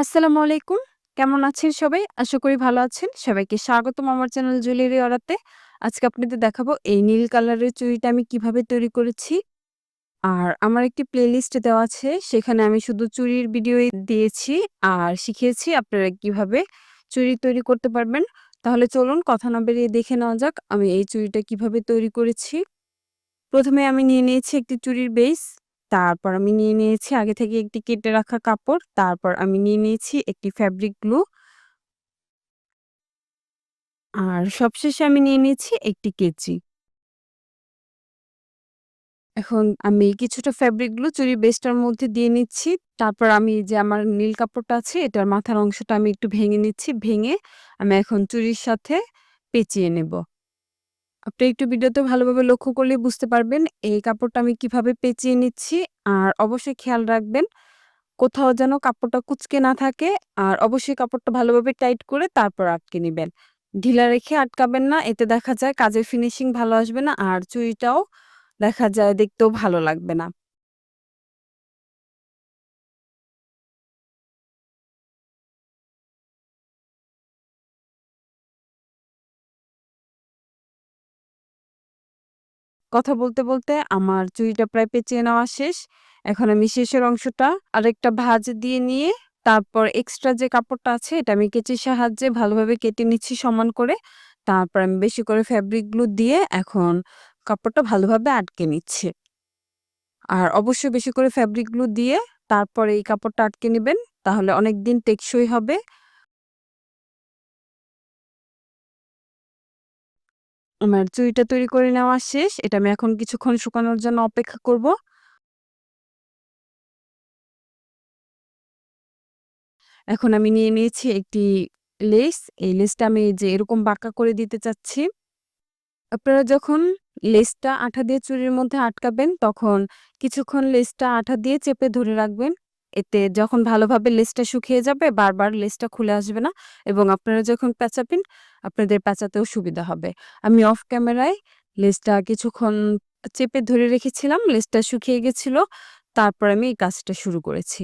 আসসালামু আলাইকুম। কেমন আছেন সবাই? আশা করি ভালো আছেন। সবাইকে স্বাগতম আমার চ্যানেল জুয়েলারি অর্ডারতে আজকে আপনাদের দেখাবো এই নীল কালারের চুড়িটা আমি কীভাবে তৈরি করেছি। আর আমার একটি প্লেলিস্ট দেওয়া আছে। সেখানে আমি শুধু চুরির ভিডিও দিয়েছি আর শিখিয়েছি আপনারা কীভাবে চুড়ি তৈরি করতে পারবেন। তাহলে চলুন কথা না বেরিয়ে দেখে নেওয়া যাক আমি এই চুড়িটা কীভাবে তৈরি করেছি। প্রথমে আমি নিয়ে নিয়েছি একটি চুড়ির বেস। তারপর আমি নিয়ে নিয়েছি আগে থেকে একটি কেটে রাখা কাপড়। তারপর আমি নিয়ে নিয়েছি একটি ফ্যাব্রিক গ্লু। আর সবশেষে আমি নিয়ে নিয়েছি একটি কেচি। এখন আমি কিছুটা ফ্যাব্রিক গ্লু চুড়ির বেসটার মধ্যে দিয়ে নিচ্ছি। তারপর আমি যে আমার নীল কাপড়টা আছে, এটার মাথার অংশটা আমি একটু ভেঙে নিচ্ছি। ভেঙে আমি এখন চুড়ির সাথে পেঁচিয়ে নেব। আপনি একটু ভিডিওতে ভালোভাবে লক্ষ্য করলে বুঝতে পারবেন এই কাপড়টা আমি কীভাবে পেঁচিয়ে নিচ্ছি। আর অবশ্যই খেয়াল রাখবেন, কোথাও যেন কাপড়টা কুচকে না থাকে। আর অবশ্যই কাপড়টা ভালোভাবে টাইট করে তারপর আটকে নেবেন ঢিলা রেখে আটকাবেন না। এতে দেখা যায় কাজের ফিনিশিং ভালো আসবে না। আর চুইটাও দেখা যায় দেখতেও ভালো লাগবে না। কথা বলতে, বলতে আমার চুড়িটা প্রায় পেঁচিয়ে নেওয়া শেষ। এখন আমি শেষের অংশটা আরেকটা ভাঁজ দিয়ে নিয়ে তারপর এক্সট্রা যে কাপড়টা আছে এটা আমি কেচির সাহায্যে ভালোভাবে কেটে নিচ্ছি সমান করে। তারপর আমি বেশি করে ফ্যাব্রিক গ্লু দিয়ে এখন কাপড়টা ভালোভাবে আটকে নিচ্ছি। আর অবশ্যই বেশি করে ফ্যাব্রিক গ্লু দিয়ে তারপরে এই কাপড়টা আটকে নেবেন তাহলে অনেকদিন টেকসই হবে। আমার চুড়িটা তৈরি করে নেওয়া শেষ। এটা আমি এখন কিছুক্ষণ শুকানোর জন্য অপেক্ষা করব। এখন আমি নিয়ে নিয়েছি একটি লেস। এই লেসটা আমি যে এরকম বাঁকা করে দিতে চাচ্ছি। আপনারা যখন লেসটা আঠা দিয়ে চুড়ির মধ্যে আটকাবেন, তখন কিছুক্ষণ লেসটা আঠা দিয়ে চেপে ধরে রাখবেন। এতে যখন ভালোভাবে লেসটা শুকিয়ে যাবে, বারবার লেসটা খুলে আসবে না এবং আপনারা যখন পেঁচাবেন আপনাদের পেঁচাতেও সুবিধা হবে। আমি অফ ক্যামেরায় লেসটা কিছুক্ষণ চেপে ধরে রেখেছিলাম। লেসটা শুকিয়ে গেছিল। তারপর আমি এই কাজটা শুরু করেছি।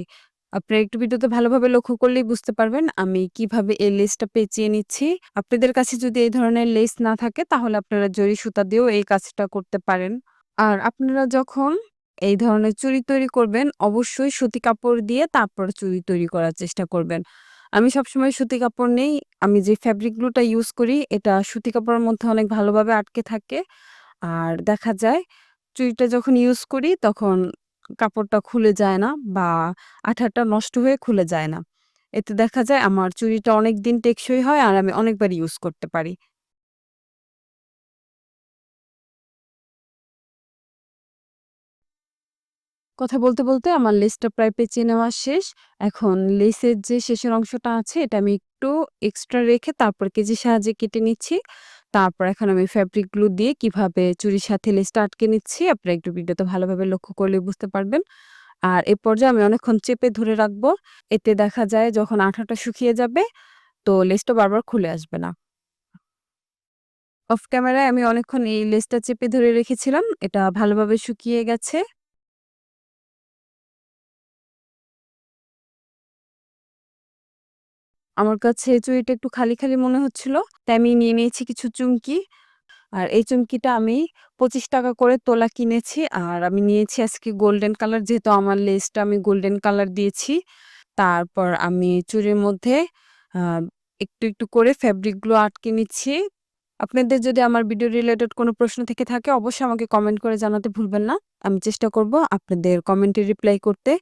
আপনারা একটু ভিডিওতে ভালোভাবে লক্ষ্য করলেই বুঝতে পারবেন আমি কীভাবে এই লেসটা পেঁচিয়ে নিচ্ছি। আপনাদের কাছে যদি এই ধরনের লেস না থাকে, তাহলে আপনারা জরি সুতা দিয়েও এই কাজটা করতে পারেন। আর আপনারা যখন এই ধরনের চুড়ি তৈরি করবেন, অবশ্যই সুতি কাপড় দিয়ে তারপর চুড়ি তৈরি করার চেষ্টা করবেন। আমি সবসময় সুতি কাপড় নেই। আমি যে ফ্যাব্রিক গ্লুটা ইউজ করি, এটা সুতি কাপড়ের মধ্যে অনেক ভালোভাবে আটকে থাকে। আর দেখা যায়, চুড়িটা যখন ইউজ করি, তখন কাপড়টা খুলে যায় না বা আঠাটা নষ্ট হয়ে খুলে যায় না। এতে দেখা যায়, আমার চুড়িটা অনেক দিন টেকসই হয় আর আমি অনেকবার ইউজ করতে পারি। কথা বলতে, বলতে আমার লেসটা প্রায় পেঁচিয়ে নেওয়া শেষ। এখন লেসের যে শেষের অংশটা আছে এটা আমি একটু এক্সট্রা রেখে তারপর কেজির সাহায্যে কেটে নিচ্ছি। তারপর এখন আমি ফেব্রিক গ্লু দিয়ে কীভাবে চুরির সাথে লেসটা আটকে নিচ্ছি আপনারা একটু ভিডিওতে ভালোভাবে লক্ষ্য করলে বুঝতে পারবেন। আর এ পর্যায়ে আমি অনেকক্ষণ চেপে ধরে রাখব। এতে দেখা যায় যখন আঠাটা শুকিয়ে যাবে তো লেসটা বারবার খুলে আসবে না। অফ ক্যামেরায় আমি অনেকক্ষণ এই লেসটা চেপে ধরে রেখেছিলাম। এটা ভালোভাবে শুকিয়ে গেছে। আমার কাছে চুড়িটা একটু খালি, খালি মনে হচ্ছিল। তাই আমি নিয়ে নিয়েছি কিছু চুমকি। আর এই চুমকিটা আমি ৳২৫ করে তোলা কিনেছি। আর আমি নিয়েছি আজকে গোল্ডেন কালার যেহেতু আমার লেসটা আমি গোল্ডেন কালার দিয়েছি। তারপর আমি চুড়ির মধ্যে একটু, একটু করে ফ্যাব্রিকগুলো আটকে নিচ্ছি। আপনাদের যদি আমার ভিডিও রিলেটেড কোনো প্রশ্ন থেকে থাকে অবশ্যই আমাকে কমেন্ট করে জানাতে ভুলবেন না। আমি চেষ্টা করব আপনাদের কমেন্টে রিপ্লাই করতে।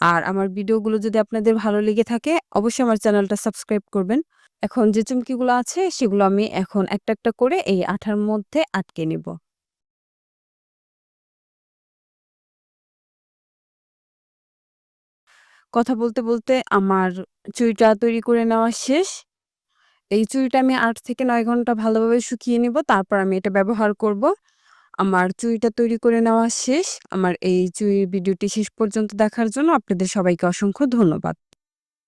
আর আমার ভিডিওগুলো যদি আপনাদের ভালো লেগে থাকে অবশ্যই আমার চ্যানেলটা সাবস্ক্রাইব করবেন। এখন যে চুমকিগুলো আছে সেগুলো আমি এখন একটা, একটা করে এই আঠার মধ্যে আটকে নিব। কথা বলতে, বলতে আমার চুড়িটা তৈরি করে নেওয়া শেষ। এই চুড়িটা আমি আট থেকে নয় ঘণ্টা ভালোভাবে শুকিয়ে নিব। তারপর আমি এটা ব্যবহার করব। আমার চুইটা তৈরি করে নেওয়া শেষ। আমার এই চুইয়ের ভিডিওটি শেষ পর্যন্ত দেখার জন্য আপনাদের সবাইকে অসংখ্য ধন্যবাদ।